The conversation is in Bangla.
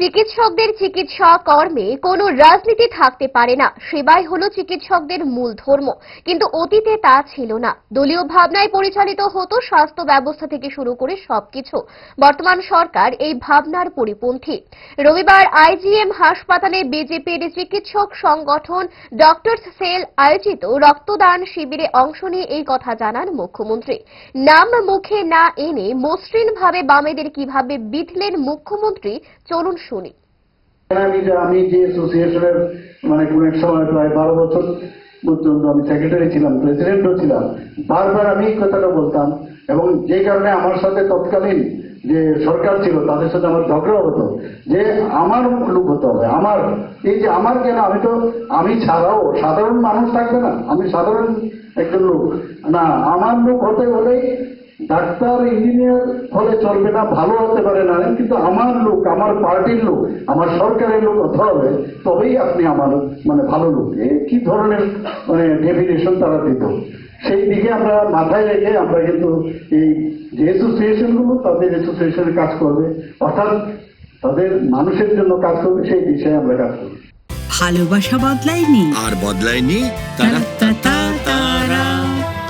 চিকিৎসকদের চিকিৎসা কর্মে কোনো রাজনীতি থাকতে পারে না। সেবাই হলো চিকিৎসকদের মূল ধর্ম। কিন্তু অতীতে তা ছিল না। দলীয় ভাবনায় পরিচালিত হতো স্বাস্থ্য ব্যবস্থা থেকে শুরু করে সবকিছু। বর্তমান সরকার এই ভাবনার পরিপন্থী। রবিবার আইজিএম হাসপাতালে বিজেপির চিকিৎসক সংগঠন ডক্টরস সেল আয়োজিত রক্তদান শিবিরে অংশ নিয়ে এই কথা জানান মুখ্যমন্ত্রী। নাম মুখে না এনে মসৃণভাবে বামেদের কীভাবে বিধলেন মুখ্যমন্ত্রী, চলুন শুনি। আমি যে অ্যাসোসিয়েশনের মানে কোন এক সময় প্রায় বারো বছর পর্যন্ত আমি সেক্রেটারি ছিলাম প্রেসিডেন্টও ছিলাম। বারবার আমি এই কথাটা বলতাম এবং যে কারণে আমার সাথে তৎকালীন যে সরকার ছিল, তাদের সাথে আমার ঝগড়া হতো, যে আমার লোক হতে হবে, আমার, এই যে আমার কেন, আমি তো, আমি ছাড়াও সাধারণ মানুষ থাকবে না, আমি সাধারণ একজন লোক। না, আমার লোক হতে হলে ডাক্তার ইঞ্জিনিয়ার হলে চলবে না ভালো হতে পারে না। কিন্তু আমার লোক আমার পার্টির লোক আমার সরকারের লোক হতে হবে তবেই আপনি আমার মানে ভালো লোক। এ কি ধরনের মানে ডেফিনেশন তারা দিত? সেই দিকে আমরা মাথায় রেখে আমরা কিন্তু এই যে অ্যাসোসিয়েশনগুলো তাদের অ্যাসোসিয়েশনে কাজ করবে। অর্থাৎ তাদের মানুষের জন্য কাজ করবে সেই বিষয়ে আমরা কাজ করব। ভালোবাসা বদলায়নি। আর বদলায়নি তারা।